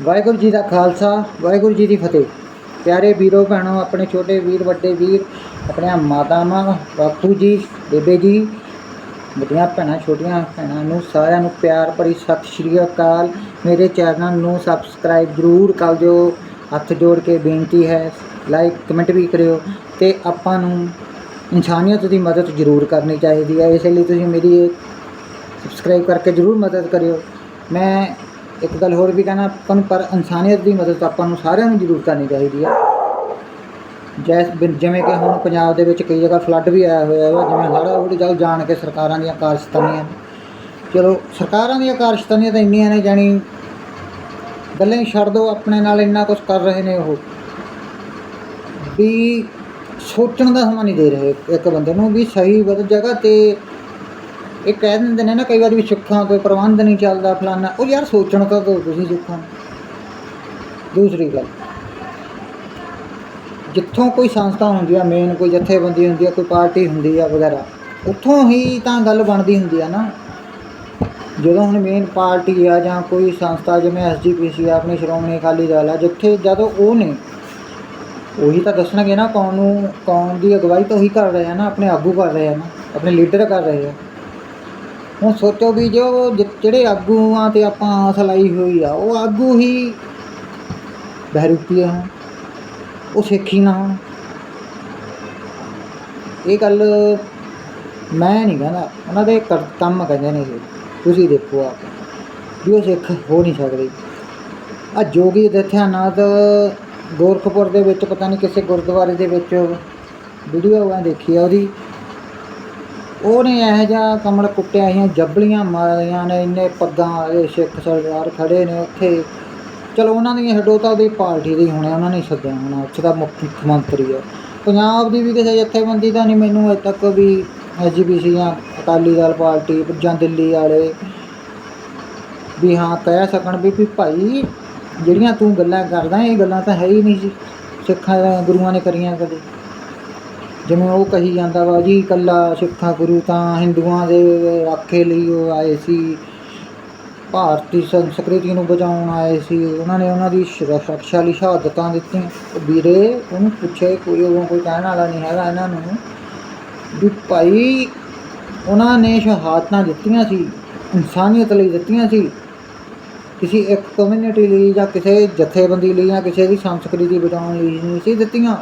ਵਾਹਿਗੁਰੂ ਜੀ ਦਾ ਖਾਲਸਾ, ਵਾਹਿਗੁਰੂ ਜੀ ਦੀ ਫਤਿਹ। ਪਿਆਰੇ ਵੀਰੋ, ਭੈਣੋ, ਆਪਣੇ ਛੋਟੇ ਵੀਰ, ਵੱਡੇ ਵੀਰ, ਆਪਣੀਆਂ ਮਾਤਾਵਾਂ, ਬਾਪੂ ਜੀ, ਬੇਬੇ ਜੀ, ਵੱਡੀਆਂ ਭੈਣਾਂ, ਛੋਟੀਆਂ ਭੈਣਾਂ ਨੂੰ ਸਾਰਿਆਂ ਨੂੰ ਪਿਆਰ ਭਰੀ ਸਤਿ ਸ਼੍ਰੀ ਅਕਾਲ। ਮੇਰੇ ਚੈਨਲ ਨੂੰ ਸਬਸਕ੍ਰਾਈਬ ਜ਼ਰੂਰ ਕਰ ਦਿਓ। ਹੱਥ ਜੋੜ ਕੇ ਬੇਨਤੀ ਹੈ ਲਾਈਕ ਕਮੈਂਟ ਵੀ ਕਰਿਓ ਤੇ ਆਪਾਂ ਨੂੰ ਇਨਸਾਨੀਅਤ ਦੀ ਮਦਦ ਜ਼ਰੂਰ ਕਰਨੀ ਚਾਹੀਦੀ ਹੈ। ਇਸ ਲਈ ਤੁਸੀਂ ਮੇਰੀ ਇਹ ਸਬਸਕ੍ਰਾਈਬ ਕਰਕੇ ਜ਼ਰੂਰ ਮਦਦ ਕਰਿਓ। ਮੈਂ ਇੱਕ ਗੱਲ ਹੋਰ ਵੀ ਕਹਿਣਾ, ਆਪਾਂ ਨੂੰ ਪਰ ਇਨਸਾਨੀਅਤ ਦੀ ਮਦਦ ਆਪਾਂ ਨੂੰ ਸਾਰਿਆਂ ਨੂੰ ਜ਼ਰੂਰ ਕਰਨੀ ਚਾਹੀਦੀ ਹੈ ਜੈਸ ਜਿਵੇਂ ਕਿ ਹੁਣ ਪੰਜਾਬ ਦੇ ਵਿੱਚ ਕਈ ਜਗ੍ਹਾ ਫਲੱਡ ਵੀ ਆਇਆ ਹੋਇਆ ਹੈ ਜਿਵੇਂ ਹੜ੍ਹ ਉਹ ਚੱਲ ਜਾਣ ਕੇ ਸਰਕਾਰਾਂ ਦੀਆਂ ਕਾਰਜਸਤਾਨੀਆਂ ਚਲੋ, ਸਰਕਾਰਾਂ ਦੀਆਂ ਕਾਰਜਸਤਾਨੀਆਂ ਤਾਂ ਇੰਨੀਆਂ ਨੇ ਜਾਣੀ ਗੱਲਾਂ ਹੀ ਛੱਡ ਦਿਓ ਆਪਣੇ ਨਾਲ ਇੰਨਾ ਕੁਝ ਕਰ ਰਹੇ ਨੇ ਉਹ। ਵੀ ਸੋਚਣ ਦਾ ਸਮਾਂ ਨਹੀਂ ਦੇ ਰਹੇ ਇੱਕ ਬੰਦੇ ਨੂੰ ਵੀ ਸਹੀ ਵਧ ਜਗ੍ਹਾ ਤੇ ਇਹ ਕਹਿ ਦਿੰਦੇ ਨੇ ਨਾ ਕਈ ਵਾਰ ਵੀ ਸਿੱਖਾਂ ਕੋਈ ਪ੍ਰਬੰਧ ਨਹੀਂ ਚੱਲਦਾ ਫਲਾਨਾ। ਉਹ ਯਾਰ ਸੋਚਣ ਤਾਂ ਦਿਓ ਤੁਸੀਂ ਸਿੱਖਾਂ ਨੂੰ। ਦੂਸਰੀ ਗੱਲ, ਜਿੱਥੋਂ ਕੋਈ ਸੰਸਥਾ ਹੁੰਦੀ ਆ ਮੇਨ ਕੋਈ ਜਥੇਬੰਦੀ ਹੁੰਦੀ ਆ, ਕੋਈ ਪਾਰਟੀ ਹੁੰਦੀ ਆ ਵਗੈਰਾ, ਉੱਥੋਂ ਹੀ ਤਾਂ ਗੱਲ ਬਣਦੀ ਹੁੰਦੀ ਆ ਨਾ। ਜਦੋਂ ਹੁਣ ਮੇਨ ਪਾਰਟੀ ਆ ਜਾਂ ਕੋਈ ਸੰਸਥਾ, ਜਿਵੇਂ ਐਸਜੀਪੀਸੀ ਆ, ਆਪਣੀ ਸ਼੍ਰੋਮਣੀ ਅਕਾਲੀ ਦਲ ਆ, ਜਿੱਥੇ ਜਦੋਂ ਉਹ ਨੇ, ਉਹੀ ਤਾਂ ਦੱਸਣਗੇ ਨਾ ਕੌਣ ਨੂੰ, ਕੌਣ ਦੀ ਅਗਵਾਈ ਤਾਂ ਉਹੀ ਕਰ ਰਹੇ ਆ ਨਾ, ਆਪਣੇ ਆਗੂ ਕਰ ਰਹੇ ਆ ਨਾ, ਆਪਣੇ ਲੀਡਰ ਕਰ ਰਹੇ ਆ। ਹੁਣ ਸੋਚੋ ਵੀ ਜੋ ਜਿ- ਜਿਹੜੇ ਆਗੂਆਂ ਤੇ ਆਪਾਂ ਆਸ ਲਾਈ ਹੋਈ ਆ, ਉਹ ਆਗੂ ਹੀ ਬਹਿਰੂਪੀ ਆ, ਉਹ ਸਿੱਖੀ ਨਾ। ਹੋਣ ਇਹ ਗੱਲ ਮੈਂ ਨਹੀਂ ਕਹਿੰਦਾ, ਉਹਨਾਂ ਦੇ ਕਰ- ਕੰਮ ਕਹਿੰਦੇ ਨੇ ਇਹ ਤੁਸੀਂ ਦੇਖੋ ਆਪ ਵੀ ਉਹ ਸਿੱਖ ਹੋ ਨਹੀਂ ਸਕਦੇ। ਆ ਜੋਗੀ ਦਥਿਆਨਾਥ ਗੋਰਖਪੁਰ ਦੇ ਵਿੱਚ, ਪਤਾ ਨਹੀਂ ਕਿਸੇ ਗੁਰਦੁਆਰੇ ਦੇ ਵਿੱਚ ਵੀਡੀਓ ਮੈਂ ਦੇਖੀ ਆ ਉਹਦੀ। ਉਹਨੇ ਇਹੋ ਜਿਹਾ ਕਮਲ ਕੁੱਟਿਆ ਸੀ ਜੱਬਲੀਆਂ ਮਾਰੀਆਂ ਨੇ, ਇੰਨੇ ਪੱਗਾਂ ਵਾਲੇ ਸਿੱਖ ਸਰਦਾਰ ਖੜੇ ਨੇ ਉੱਥੇ। ਚਲੋ, ਉਹਨਾਂ ਦੀਆਂ ਹੱਡੋ ਤਾਂ ਉਹਦੀ ਪਾਰਟੀ ਦੇ ਹੀ ਹੋਣੇ ਉਹਨਾਂ ਨੇ ਸੱਦਿਆ ਹੋਣਾ, ਉੱਥੇ ਦਾ ਮੁੱਖ ਮੁੱਖ ਮੰਤਰੀ ਹੈ ਪੰਜਾਬ ਦੀ ਵੀ ਕਿਸੇ ਜਥੇਬੰਦੀ ਦਾ ਨਹੀਂ ਮੈਨੂੰ ਅਜੇ ਤੱਕ ਵੀ ਐਜੀਪੀਸੀ ਜਾਂ ਅਕਾਲੀ ਦਲ ਪਾਰਟੀ ਜਾਂ ਦਿੱਲੀ ਵਾਲੇ ਵੀ ਹਾਂ ਕਹਿ ਸਕਣ ਵੀ ਵੀ ਭਾਈ ਜਿਹੜੀਆਂ ਤੂੰ ਗੱਲਾਂ ਕਰਦਾ, ਇਹ ਗੱਲਾਂ ਤਾਂ ਹੈ ਹੀ ਨਹੀਂ ਸੀ ਸਿੱਖਾਂ ਗੁਰੂਆਂ ਨੇ ਕਰੀਆਂ ਕਦੇ। ਜਿਵੇਂ ਉਹ ਕਹੀ ਜਾਂਦਾ ਵਾ ਜੀ, ਇਕੱਲਾ ਸਿੱਖਾਂ ਗੁਰੂ ਤਾਂ ਹਿੰਦੂਆਂ ਦੇ ਰਾਖੇ ਲਈ ਉਹ ਆਏ ਸੀ। ਭਾਰਤੀ ਸੰਸਕ੍ਰਿਤੀ ਨੂੰ ਬਚਾਉਣ ਆਏ ਸੀ। ਉਹਨਾਂ ਨੇ ਉਹਨਾਂ ਦੀ ਸੁਰੱਖਿਆ ਲਈ ਸ਼ਹਾਦਤਾਂ ਦਿੱਤੀਆਂ। ਵੀਰੇ, ਉਹਨੂੰ ਪੁੱਛੇ, ਕੋਈ ਉਹ ਕੋਈ ਕਹਿਣ ਵਾਲਾ ਨਹੀਂ ਹੈਗਾ ਇਹਨਾਂ ਨੂੰ ਵੀ ਭਾਈ, ਉਹਨਾਂ ਨੇ ਸ਼ਹਾਦਤਾਂ ਦਿੱਤੀਆਂ ਸੀ, ਇਨਸਾਨੀਅਤ ਲਈ ਦਿੱਤੀਆਂ ਸੀ। ਕਿਸੇ ਇੱਕ ਕਮਿਊਨਿਟੀ ਲਈ ਜਾਂ ਕਿਸੇ ਜਥੇਬੰਦੀ ਲਈ ਜਾਂ ਕਿਸੇ ਦੀ ਸੰਸਕ੍ਰਿਤੀ ਬਚਾਉਣ ਲਈ ਨਹੀਂ ਸੀ ਦਿੱਤੀਆਂ।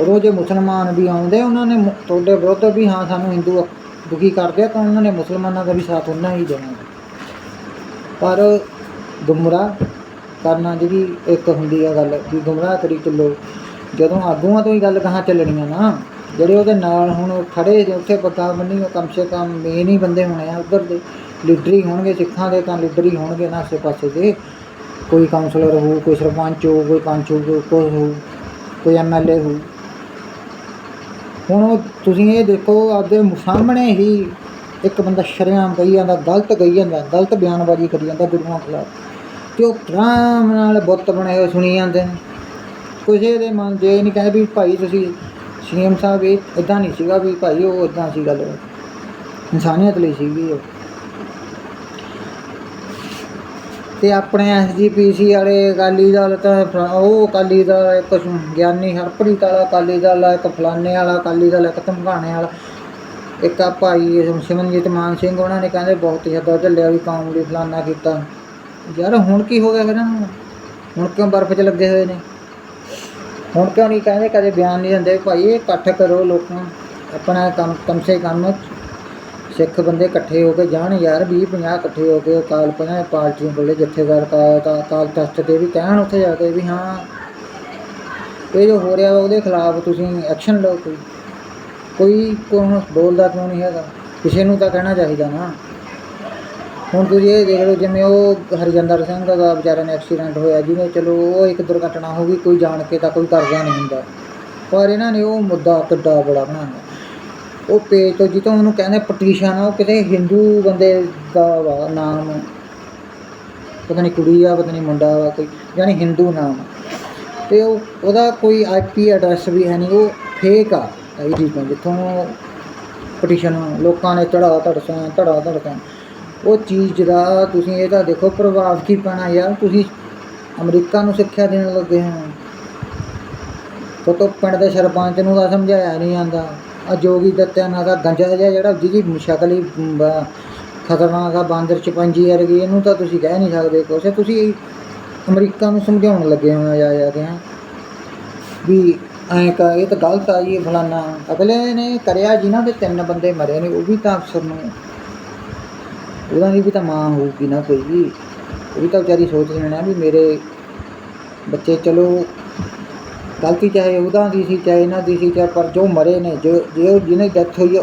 ਉਦੋਂ ਜੇ ਮੁਸਲਮਾਨ ਵੀ ਆਉਂਦੇ, ਉਹਨਾਂ ਨੇ ਮੁ- ਤੁਹਾਡੇ ਵਿਰੁੱਧ ਵੀ ਹਾਂ ਸਾਨੂੰ ਹਿੰਦੂ ਦੁਖੀ ਕਰਦੇ ਆ ਤਾਂ ਉਹਨਾਂ ਨੇ ਮੁਸਲਮਾਨਾਂ ਦਾ ਵੀ ਸਾਥ ਉਹਨਾਂ ਹੀ ਦੇਣਾ। ਪਰ ਗੁੰਮਰਾਹ ਕਰਨਾ ਜਿਹੜੀ ਇੱਕ ਹੁੰਦੀ ਆ ਗੱਲ ਕਿ ਗੁੰਮਰਾਹ ਕਰੀ ਚੱਲੋ। ਜਦੋਂ ਆਗੂਆਂ ਤੋਂ ਹੀ ਗੱਲ ਕਹਾਂ ਚੱਲਣੀਆਂ ਨਾ, ਜਿਹੜੇ ਉਹਦੇ ਨਾਲ ਹੁਣ ਉਹ ਖੜੇ ਜੇ, ਉੱਥੇ ਪੱਗਾਂ ਬੰਨੀ, ਉਹ ਕਮ ਸੇ ਕਮ ਮੇਨ ਹੀ ਬੰਦੇ ਹੋਣੇ ਆ, ਉੱਧਰ ਦੇ ਲੀਡਰ ਹੀ ਹੋਣਗੇ, ਸਿੱਖਾਂ ਦੇ ਤਾਂ ਲੀਡਰ ਹੀ ਹੋਣਗੇ ਨਾ ਆਸੇ ਪਾਸੇ ਦੇ। ਕੋਈ ਕਾਉਂਸਲਰ ਹੋਊ, ਕੋਈ ਸਰਪੰਚ ਹੋਊ, ਕੋਈ ਪੰਚ ਹੋਊ, ਕੋਈ ਕੁਛ ਹੋਊ, ਕੋਈ ਐਮਐਲਏ ਹੋਊ। ਹੁਣ ਉਹ ਤੁਸੀਂ ਇਹ ਦੇਖੋ, ਆਪਦੇ ਸਾਹਮਣੇ ਹੀ ਇੱਕ ਬੰਦਾ ਸ਼ਰੇਆਮ ਕਹੀ ਜਾਂਦਾ, ਗਲਤ ਕਹੀ ਜਾਂਦਾ, ਗਲਤ ਬਿਆਨਬਾਜ਼ੀ ਕਰੀ ਜਾਂਦਾ ਗੁਰੂਆਂ ਖਿਲਾਫ। ਤੇ ਉਹ ਆਰਾਮ ਨਾਲ ਬੁੱਤ ਬਣੇ ਹੋਏ ਸੁਣੀ ਜਾਂਦੇ ਨੇ। ਕਿਸੇ ਦੇ ਮਨ ਜੇ ਇਹ ਨਹੀਂ ਕਹਿੰਦੇ ਵੀ ਭਾਈ ਤੁਸੀਂ ਸੀਐਮ ਸਾਹਿਬ, ਇਹ ਇਦਾਂ ਨਹੀਂ ਸੀਗਾ ਵੀ ਭਾਈ ਉਹ ਇਦਾਂ ਸੀ ਗੱਲ ਇਨਸਾਨੀਅਤ ਲਈ ਸੀਗੀ ਉਹ। ਤੇ ਆਪਣੇ ਐਸਜੀਪੀਸੀ ਵਾਲੇ ਅਕਾਲੀ ਦਲ ਤਾਂ ਫਲਾ ਉਹ ਅਕਾਲੀ ਦਲ ਇੱਕ ਸੁ- ਗਿਆਨੀ ਹਰਪ੍ਰੀਤ ਵਾਲਾ ਅਕਾਲੀ ਦਲ ਆ, ਇੱਕ ਫਲਾਨੇ ਵਾਲਾ ਅਕਾਲੀ ਦਲ ਇੱਕ ਧਮਕਾਣੇ ਵਾਲਾ ਇੱਕ ਆ ਭਾਈ ਸਿਮਰਨਜੀਤ ਮਾਨ ਸਿੰਘ ਉਹਨਾਂ ਨੇ ਕਹਿੰਦੇ ਬਹੁਤ ਜ਼ਿਆਦਾ ਝੱਲਿਆ ਵੀ ਕੌਮ ਲਈ ਫਲਾਨਾ ਕੀਤਾ। ਯਾਰ ਹੁਣ ਕੀ ਹੋ ਗਿਆ ਫਿਰ ਇਹਨਾਂ ਨੂੰ? ਹੁਣ ਕਿਉਂ ਬਰਫ਼ 'ਚ ਲੱਗੇ ਹੋਏ ਨੇ? ਹੁਣ ਕਿਉਂ ਨਹੀਂ ਕਹਿੰਦੇ ਕਦੇ ਬਿਆਨ ਨਹੀਂ ਦਿੰਦੇ ਭਾਈ ਇਹ ਇਕੱਠ ਕਰੋ ਲੋਕਾਂ ਆਪਣਾ ਕੰਮ ਕਮ ਸੇ ਕਮ ਸਿੱਖ ਬੰਦੇ ਇਕੱਠੇ ਹੋ ਕੇ ਜਾਣ ਯਾਰ 20 50 ਇਕੱਠੇ ਹੋ ਕੇ ਅਕਾਲ ਪੰਜਾਂ ਪਾਰਟੀਆਂ ਕੋਲੇ ਜਥੇਦਾਰ ਕਾ ਤਾਂ ਅਕਾਲ ਤਖਤ ਤੇ ਵੀ ਕਹਿਣ ਉੱਥੇ ਜਾ ਕੇ ਵੀ ਹਾਂ। ਇਹ ਜੋ ਹੋ ਰਿਹਾ ਉਹਦੇ ਖਿਲਾਫ ਤੁਸੀਂ ਐਕਸ਼ਨ ਲਓ ਕੋਈ। ਕੋਈ ਕੋਣ ਬੋਲਦਾ ਕਿਉਂ ਨਹੀਂ ਹੈਗਾ? ਕਿਸੇ ਨੂੰ ਤਾਂ ਕਹਿਣਾ ਚਾਹੀਦਾ ਨਾ। ਹੁਣ ਤੁਸੀਂ ਇਹ ਦੇਖ ਲਓ, ਜਿਵੇਂ ਉਹ ਹਰਜਿੰਦਰ ਸਿੰਘ ਦਾ ਵਿਚਾਰੇ ਨੇ ਐਕਸੀਡੈਂਟ ਹੋਇਆ, ਜਿਵੇਂ ਚਲੋ ਉਹ ਇੱਕ ਦੁਰਘਟਨਾ ਹੋ ਗਈ, ਕੋਈ ਜਾਣ ਕੇ ਤਾਂ ਕੋਈ ਕਰਦਾ ਨਹੀਂ ਹੁੰਦਾ। ਪਰ ਇਹਨਾਂ ਨੇ ਉਹ ਮੁੱਦਾ ਕਿੱਡਾ ਬੜਾ ਬਣਾਇਆ। ਉਹ ਪੇਜ ਤੋਂ ਜਿੱਤੋਂ ਉਹਨੂੰ ਕਹਿੰਦੇ ਪਟੀਸ਼ਨ, ਉਹ ਕਿਤੇ ਹਿੰਦੂ ਬੰਦੇ ਦਾ ਵਾ, ਨਾਮ। ਪਤਾ ਨਹੀਂ ਕੁੜੀ ਆ, ਪਤਾ ਨਹੀਂ ਮੁੰਡਾ ਵਾ, ਕੋਈ ਯਾਨੀ ਹਿੰਦੂ ਨਾਮ। ਤੇ ਉਹ, ਉਹਦਾ ਕੋਈ ਆਈਪੀ ਐਡਰੈਸ ਵੀ ਹੈ ਨਹੀਂ ਉਹ ਫੇਕ ਆ ਇਹ ਚੀਜ਼ਾਂ ਜਿੱਥੋਂ ਪਟੀਸ਼ਨ ਲੋਕਾਂ ਨੇ ਚੜਾ ਧੜਸਾਂ ਧੜਾ ਧੜਕਾਂ ਉਹ ਚੀਜ਼ ਦਾ ਤੁਸੀਂ ਇਹ ਤਾਂ ਦੇਖੋ, ਪ੍ਰਭਾਵ ਕੀ ਪੈਣਾ ਯਾਰ, ਤੁਸੀਂ ਅਮਰੀਕਾ ਨੂੰ ਸਿੱਖਿਆ ਦੇਣ ਲੱਗੇ ਹੋ। ਫੋਟੋ ਪਿੰਡ ਦੇ ਸਰਪੰਚ ਨੂੰ ਤਾਂ ਸਮਝਾਇਆ ਨਹੀਂ ਜਾਂਦਾ। ਆ ਜੋਗੀ ਦੱਤਿਆ ਨਾ ਦਾ ਗੰਜਾ ਜਿਹਾ ਜਿਹੜਾ ਜਿਹਦੀ ਸ਼ਕਲ ਹੀ ਬ- ਖਤਰਨਾਕ ਆ, ਬਾਂਦਰ ਚਪੰਜੀ ਵਰਗੀ, ਇਹਨੂੰ ਤਾਂ ਤੁਸੀਂ ਕਹਿ ਨਹੀਂ ਸਕਦੇ ਕੁਛ। ਤੁਸੀਂ ਅਮਰੀਕਾ ਨੂੰ ਸਮਝਾਉਣ ਲੱਗੇ ਹੋ ਜਾ ਜਾ ਕੇ, ਹੈਂ। ਵੀ ਐਂ ਕਾ ਇਹ ਤਾਂ ਗਲਤ ਆ ਜੀ, ਇਹ ਫਲਾਨਾ। ਅਗਲੇ ਨੇ ਕਰਿਆ ਜਿਨ੍ਹਾਂ ਦੇ ਤਿੰਨ ਬੰਦੇ ਮਰੇ ਨੇ, ਉਹ ਵੀ ਤਾਂ ਅਫਸਰ ਨੂੰ। ਉਹਨਾਂ ਦੀ ਵੀ ਤਾਂ ਮਾਂ ਹੋਊਗੀ ਨਾ ਕੋਈ ਵੀ। ਉਹ ਵੀ ਤਾਂ ਵਿਚਾਰੀ ਸੋਚ ਲੈਣਾ ਵੀ ਮੇਰੇ ਬੱਚੇ ਚਲੋ ਗਲਤੀ ਚਾਹੇ ਉਹਦਾ ਦੀ ਸੀ, ਚਾਹੇ ਇਹਨਾਂ ਦੀ ਸੀ, ਚਾਹੇ ਪਰ ਜੋ ਮਰੇ ਨੇ, ਜੋ ਜੋ ਜਿਹਨੇ ਡੈਥ ਹੋਈ ਆ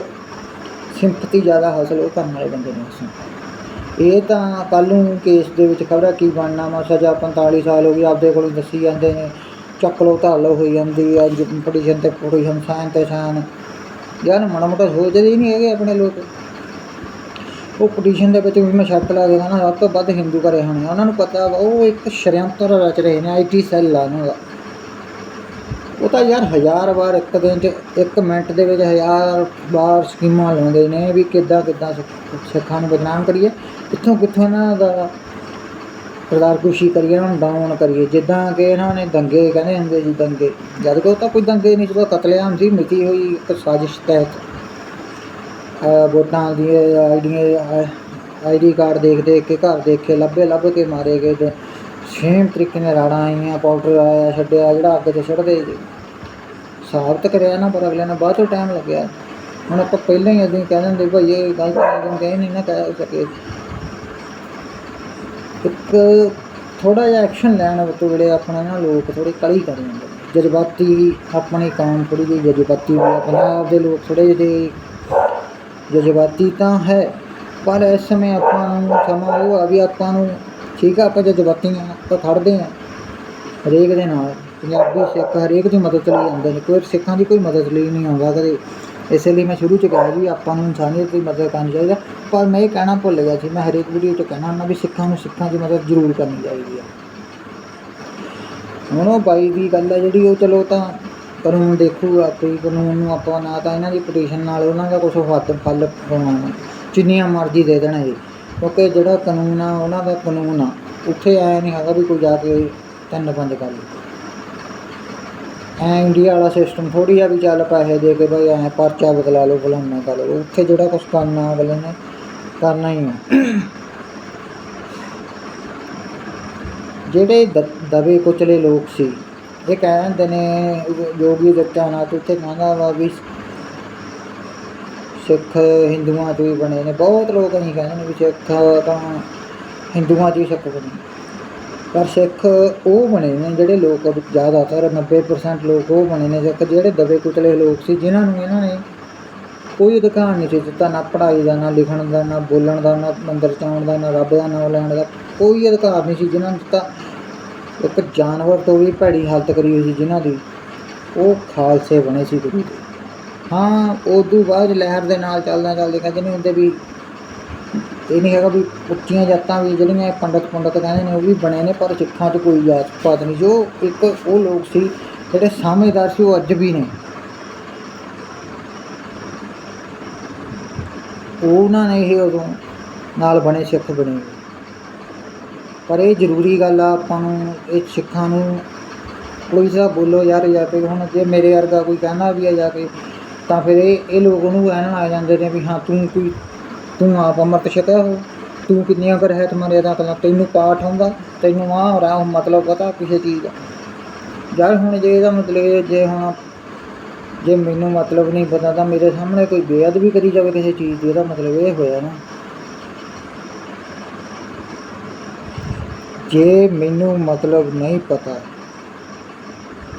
ਸਿੰਪਥੀ ਜ਼ਿਆਦਾ ਹਾਸਲ ਉਹ ਕਰਨ ਵਾਲੇ ਬੰਦੇ ਨੇ ਉਸ ਇਹ ਤਾਂ ਕੱਲ੍ਹ ਨੂੰ ਕੇਸ ਦੇ ਵਿੱਚ ਖਬਰ ਕੀ ਬਣਨਾ ਵਾ, ਸਜ਼ਾ 45 ਸਾਲ ਹੋ ਗਈ, ਆਪਦੇ ਕੋਲੋਂ ਦੱਸੀ ਜਾਂਦੇ ਨੇ, ਚੱਕ ਲੋ ਧਾਲ ਹੋਈ ਜਾਂਦੀ ਆ ਪਟੀਸ਼ਨ ਤੇ ਪਟੀਸ਼ਨ ਸਾਈਨ ਤੇ ਸਾਈਨ ਯਾਰ ਮਾੜਾ ਮੋਟਾ ਸੋਚਦੇ ਹੀ ਨਹੀਂ ਹੈਗੇ ਆਪਣੇ ਲੋਕ। ਉਹ ਪਟੀਸ਼ਨ ਦੇ ਵਿੱਚ ਵੀ ਮੈਂ ਸ਼ਰਤ ਲਾ ਦੇਣਾ ਨਾ ਸਭ ਤੋਂ ਵੱਧ ਹਿੰਦੂ ਘਰੇ ਹੋਣੇ ਉਹਨਾਂ ਨੂੰ ਪਤਾ ਵਾ, ਉਹ ਇੱਕ ਸ਼ਰਯੰਤਰ ਰਚ ਰਹੇ ਨੇ ਆਈਟੀ ਸੈੱਲ ਆ ਉਹਨਾਂ ਦਾ। ਉਹ ਤਾਂ ਯਾਰ ਹਜ਼ਾਰ ਵਾਰ ਇੱਕ ਦਿਨ 'ਚ, ਇੱਕ ਮਿੰਟ ਦੇ ਵਿੱਚ ਹਜ਼ਾਰ ਵਾਰ ਸਕੀਮਾਂ ਲਾਉਂਦੇ ਨੇ ਵੀ ਕਿੱਦਾਂ ਕਿੱਦਾਂ ਸਿੱਖ- ਸਿੱਖਾਂ ਨੂੰ ਬਦਨਾਮ ਕਰੀਏ। ਕਿੱਥੋਂ ਕਿੱਥੋਂ ਇਹਨਾਂ ਦਾ ਸਰਦਾਰ ਖੁਸ਼ੀ ਕਰੀਏ, ਇਹਨਾਂ ਨੂੰ ਡਾਊਨ ਕਰੀਏ। ਜਿੱਦਾਂ ਕਿ ਇਹਨਾਂ ਨੇ ਦੰਗੇ ਕਹਿੰਦੇ ਹੁੰਦੇ ਜੀ ਦੰਗੇ। ਜਦ ਕਿ ਉਹ ਤਾਂ ਕੋਈ ਦੰਗੇ ਨਹੀਂ, ਜਦੋਂ ਕਤਲੇਆਮ ਸੀ ਮਿਤੀ ਹੋਈ ਇੱਕ ਸਾਜ਼ਿਸ਼ ਤਹਿਤ। ਅਹ ਵੋਟਾਂ ਦੀ ਆਈਡੀਆਂ ਆਈਡੀ ਕਾਰਡ ਦੇਖ ਦੇਖ ਕੇ, ਘਰ ਦੇਖ ਕੇ ਲੱਭੇ ਲੱਭ ਕੇ ਮਾਰੇ ਗਏ ਤੇ ਸੇਮ ਤਰੀਕੇ ਨਾਲ ਰਾੜਾਂ ਆਈਆਂ ਪਾਊਡਰ ਆਇਆ ਛੱਡਿਆ ਜਿਹੜਾ ਅੱਗ 'ਚ ਛੱਡਦੇ ਜੀ ਸਾਬਤ ਕਰਿਆ ਨਾ ਪਰ ਅਗਲੇ ਨੇ ਬਾਅਦ ਚੋਂ ਟਾਈਮ ਲੱਗਿਆ ਹੁਣ ਆਪਾਂ ਪਹਿਲਾਂ ਹੀ ਅਸੀਂ ਕਹਿ ਦਿੰਦੇ ਭਾਈ ਇਹ ਗਲਤ ਹੈ ਕਿਉਂ ਕਹੇ ਨਹੀਂ ਨਾ ਕਹਿ ਸਕੇ ਇੱਕ ਥੋੜਾ ਜਿਹਾ ਐਕਸ਼ਨ ਲੈਣ ਤੋਂ ਜਿਹੜੇ ਆਪਣੇ ਨਾ ਲੋਕ ਥੋੜੇ ਕਲੀ ਕਰ ਜਾਂਦੇ ਨੇ। ਜਜ਼ਬਾਤੀ ਆਪਣੀ ਕੌਮ ਥੋੜੀ ਜਿਹੀ ਜਜ਼ਬਾਤੀ ਵੀ ਆ ਪੰਜਾਬ ਦੇ ਲੋਕ ਥੋੜੇ ਜਿਹੇ ਜਜ਼ਬਾਤੀ ਤਾਂ ਹੈ ਪਰ ਇਸ ਸਮੇਂ ਆਪਾਂ ਨੂੰ ਸਮਾਂ ਉਹ ਆ ਵੀ ਆਪਾਂ ਨੂੰ ਠੀਕ ਆ, ਆਪਾਂ ਜਜ਼ਬਾਤੀ ਆ ਆਪਾਂ ਖੜਦੇ ਆ। ਹਰੇਕ ਦੇ ਨਾਲ, ਪੰਜਾਬੀ ਸਿੱਖ ਹਰੇਕ ਦੀ ਮਦਦ ਲਈ ਆਉਂਦੇ ਨੇ। ਕੋਈ ਸਿੱਖਾਂ ਦੀ ਕੋਈ ਮਦਦ ਲਈ ਨਹੀਂ ਆਉਂਦਾ ਕਦੇ। ਇਸੇ ਲਈ ਮੈਂ ਸ਼ੁਰੂ ਚ ਕਿਹਾ ਵੀ ਆਪਾਂ ਨੂੰ ਇਨਸਾਨੀਅਤ ਦੀ ਮਦਦ ਕਰਨੀ ਚਾਹੀਦੀ ਪਰ ਮੈਂ ਇਹ ਕਹਿਣਾ ਭੁੱਲ ਗਿਆ ਸੀ ਮੈਂ ਹਰੇਕ ਵੀਡੀਓ 'ਚ ਕਹਿਣਾ ਹੁੰਦਾ ਵੀ ਸਿੱਖਾਂ ਨੂੰ ਸਿੱਖਾਂ ਦੀ ਮਦਦ ਜ਼ਰੂਰ ਕਰਨੀ ਚਾਹੀਦੀ ਆ। ਹੁਣ ਉਹ ਬਾਈ ਦੀ ਗੱਲ ਹੈ ਜਿਹੜੀ, ਉਹ ਚਲੋ ਤਾਂ ਕਾਨੂੰਨ ਦੇਖੂਗਾ ਕੋਈ ਕਾਨੂੰਨ ਨੂੰ ਆਪਾਂ ਨਾ ਤਾਂ ਇਹਨਾਂ ਦੀ ਪਟੀਸ਼ਨ ਨਾਲ ਉਹਨਾਂ ਦਾ ਕੁਝ ਹੱਦ ਫਲ ਪਵਾਉਣਾ ਜਿੰਨੀਆਂ ਮਰਜ਼ੀ ਦੇ ਦੇਣਾ ਜੀ ਕਿਉਂਕਿ ਜਿਹੜਾ ਕਾਨੂੰਨ ਆ, ਉਹਨਾਂ ਦਾ ਕਾਨੂੰਨ ਆ। ਉੱਥੇ ਐ ਨਹੀਂ ਹੈਗਾ ਵੀ ਕੋਈ ਜਾ ਕੇ ਤਿੰਨ ਪੰਜ ਕਰ ਲੇ ਐ ਇੰਡੀਆ ਵਾਲਾ ਸਿਸਟਮ ਥੋੜੀ ਆ ਵੀ ਚੱਲ ਪੈਸੇ ਦੇ ਕੇ ਬਈ ਐ ਪਰਚਾ ਬਦਲਾ ਲਓ, ਫਲਾਨਾ ਕਰ ਲਓ। ਉੱਥੇ ਜਿਹੜਾ ਕੁਝ ਕਰਨਾ ਅਗਲੇ ਨੇ, ਕਰਨਾ ਹੀ ਆ। ਜਿਹੜੇ ਦ- ਦਬੇ ਕੁਚਲੇ ਲੋਕ ਸੀ, ਇਹ ਕਹਿੰਦੇ ਨੇ ਯੋਗੀ ਦਿੱਤਿਆਨਾਥ ਉੱਥੇ ਕਹਿੰਦਾ ਵਾ ਵੀ ਸਿੱਖ ਹਿੰਦੂਆਂ ਤੋਂ ਹੀ ਬਣੇ ਨੇ। ਬਹੁਤ ਲੋਕ ਨਹੀਂ ਕਹਿੰਦੇ ਨੇ ਵੀ ਸਿੱਖ ਤਾਂ ਹਿੰਦੂਆਂ ਤੋਂ ਹੀ ਸਿੱਖ ਬਣੇ। ਪਰ ਸਿੱਖ ਉਹ ਬਣੇ ਨੇ ਜਿਹੜੇ ਲੋਕ ਜ਼ਿਆਦਾਤਰ 90% ਲੋਕ ਉਹ ਬਣੇ ਨੇ ਸਿੱਖ ਜਿਹੜੇ ਦਬੇ ਕੁਚਲੇ ਲੋਕ ਸੀ, ਜਿਨ੍ਹਾਂ ਨੂੰ ਇਹਨਾਂ ਨੇ ਕੋਈ ਅਧਿਕਾਰ ਨਹੀਂ ਸੀ ਦਿੱਤਾ, ਨਾ ਪੜ੍ਹਾਈ ਦਾ, ਨਾ ਲਿਖਣ ਦਾ, ਨਾ ਬੋਲਣ ਦਾ, ਨਾ ਮੰਦਰ ਚ ਆਉਣ ਦਾ, ਨਾ ਰੱਬ ਦਾ ਨਾਮ ਲੈਣ ਦਾ। ਕੋਈ ਅਧਿਕਾਰ ਨਹੀਂ ਸੀ ਜਿਨ੍ਹਾਂ ਨੂੰ ਦਿੱਤਾ। ਇੱਕ ਜਾਨਵਰ ਤੋਂ ਵੀ ਭੈੜੀ ਹਾਲਤ ਕਰੀ ਹੋਈ ਸੀ ਜਿਨ੍ਹਾਂ ਦੀ ਉਹ ਖਾਲਸੇ ਬਣੇ ਸੀ। ਗੁਰੂ ਦੇ ਹਾਂ, ਉਦੋਂ ਬਾਅਦ ਲਹਿਰ ਦੇ ਨਾਲ ਚੱਲਦਾ ਚੱਲਦੇ ਕਹਿੰਦੇ ਨਹੀਂ ਹੁੰਦੇ ਵੀ, ਇਹ ਨਹੀਂ ਹੈਗਾ ਵੀ ਉੱਚੀਆਂ ਜਾਤਾਂ ਵੀ ਜਿਹੜੀਆਂ ਇਹ ਪੰਡਤ ਪੰਡਤ ਕਹਿੰਦੇ ਨੇ ਉਹ ਵੀ ਬਣੇ ਨੇ, ਪਰ ਸਿੱਖਾਂ 'ਚ ਕੋਈ ਜਾਤ ਪਾਤ ਨਹੀਂ ਜੋ ਇੱਕ ਉਹ ਲੋਕ ਸੀ ਜਿਹੜੇ ਸਮਝਦਾਰ ਸੀ, ਉਹ ਅੱਜ ਵੀ ਨੇ। ਉਹਨਾਂ ਨੇ ਇਹ ਉਦੋਂ ਨਾਲ ਬਣੇ, ਸਿੱਖ ਬਣੇ। ਪਰ ਇਹ ਜ਼ਰੂਰੀ ਗੱਲ ਆ, ਆਪਾਂ ਨੂੰ ਇਹ ਸਿੱਖਾਂ ਨੂੰ ਕੋਈ ਸਾ ਬੋਲੋ ਯਾਰ ਜਾ ਕੇ ਹੁਣ ਜੇ ਮੇਰੇ ਵਰਗਾ ਕੋਈ ਕਹਿੰਦਾ ਵੀ ਆ ਜਾ ਕੇ ਤਾਂ ਫਿਰ ਇਹ ਇਹ ਲੋਕ ਉਹਨੂੰ ਕਹਿਣ ਆ ਜਾਂਦੇ ਨੇ ਵੀ ਹਾਂ, ਤੂੰ ਕੋਈ, ਤੂੰ ਆਪ ਅੰਮ੍ਰਿਤ ਛਕਿਆ ਹੋ ਤੂੰ ਕਿੰਨੀਆਂ ਕਰ ਹੈ ਤੁਮਾਰੇ ਦਾ ਕਲਾ ਤੈਨੂੰ ਪਾਠ ਹੁੰਦਾ ਤੈਨੂੰ ਆਹ ਹੋ ਮਤਲਬ ਪਤਾ ਕਿਸੇ ਚੀਜ਼ ਦਾ। ਯਾਰ ਹੁਣ ਜੇ ਇਹਦਾ ਮਤਲਬ ਇਹ, ਜੇ ਹੁਣ ਜੇ ਮੈਨੂੰ ਮਤਲਬ ਨਹੀਂ ਪਤਾ ਤਾਂ ਮੇਰੇ ਸਾਹਮਣੇ ਕੋਈ ਬੇਅਦਬੀ ਕਰੀ ਜਾਵੇ ਕਿਸੇ ਚੀਜ਼ ਦੀ, ਇਹਦਾ ਮਤਲਬ ਇਹ ਹੋਇਆ ਨਾ। ਜੇ ਮੈਨੂੰ ਮਤਲਬ ਨਹੀਂ ਪਤਾ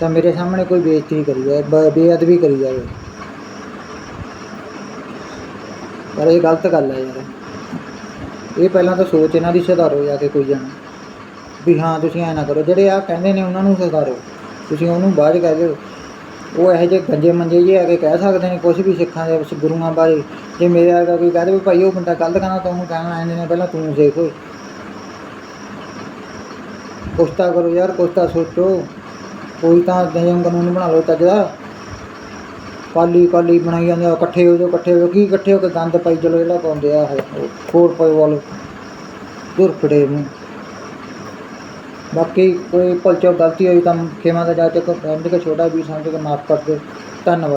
ਤਾਂ ਮੇਰੇ ਸਾਹਮਣੇ ਕੋਈ ਬੇਇੱਜ਼ਤੀ ਕਰੀ ਜਾਵੇ, ਬ- ਬੇਅਦਬੀ ਕਰੀ ਜਾਵੇ। ਪਰ ਇਹ ਗਲਤ ਗੱਲ ਹੈ ਯਾਰ। ਇਹ ਪਹਿਲਾਂ ਤਾਂ ਸੋਚ ਇਹਨਾਂ ਦੀ ਸੁਧਾਰੋ ਜਾ ਕੇ ਕੋਈ ਜਾਣਾ। ਵੀ ਹਾਂ, ਤੁਸੀਂ ਐ ਨਾ ਕਰੋ। ਜਿਹੜੇ ਆ ਕਹਿੰਦੇ ਨੇ ਉਹਨਾਂ ਨੂੰ ਸੁਧਾਰੋ। ਤੁਸੀਂ ਉਹਨੂੰ ਬਾਅਦ ਕਹਿ ਦਿਓ। ਉਹ ਇਹੋ ਜਿਹੇ ਗੰਜੇ ਮੰਜੇ ਜਿਹੇ ਆ ਕੇ ਕਹਿ ਸਕਦੇ ਨੇ ਕੁਝ ਵੀ ਸਿੱਖਾਂ ਦੇ ਗੁਰੂਆਂ ਬਾਰੇ। ਜੇ ਮੇਰੇ ਵਰਗਾ ਕੋਈ ਕਹਿ ਦੇ ਵੀ ਭਾਈ ਉਹ ਬੰਦਾ ਗਲਤ ਕਹਿੰਦਾ ਤਾਂ ਉਹਨੂੰ ਕਹਿਣ ਆਉਂਦੇ ਨੇ ਪਹਿਲਾਂ ਤੂੰ ਸਿੱਖ। ਓਏ ਕੁਛ ਤਾਂ ਕਰੋ ਯਾਰ, ਕੁਛ ਤਾਂ ਸੋਚੋ। ਕੋਈ ਤਾਂ ਨਿਯਮ ਕਾਨੂੰਨ ਬਣਾ ਲਓ ਚੱਜ ਦਾ। ਕਾਲੀ ਕਾਲੀ ਬਣਾਈ ਜਾਂਦੇ ਆ, ਇਕੱਠੇ ਹੋ ਜਾਓ, ਇਕੱਠੇ ਹੋ ਜਾਓ। ਕੀ ਇਕੱਠੇ ਹੋ ਕੇ ਗੰਦ ਪਾਈ ਚਲੋ, ਜਿਹੜਾ ਪਾਉਂਦੇ ਆ ਉਹ ਫੋਰ ਪਾਈ ਵਾਲ ਦੁਰ ਨੂੰ ਬਾਕੀ ਕੋਈ ਭੁੱਲ ਚੁੱਕ ਗਲਤੀ ਹੋਈ ਤਾਂ ਖੇਮਾ ਦਾ ਜਾ ਚੱਕ ਸਮਝ ਕੇ ਛੋਟਾ ਵੀ ਸਮਝ ਕੇ ਮਾਫ ਕਰ ਦਿਓ। ਧੰਨਵਾਦ।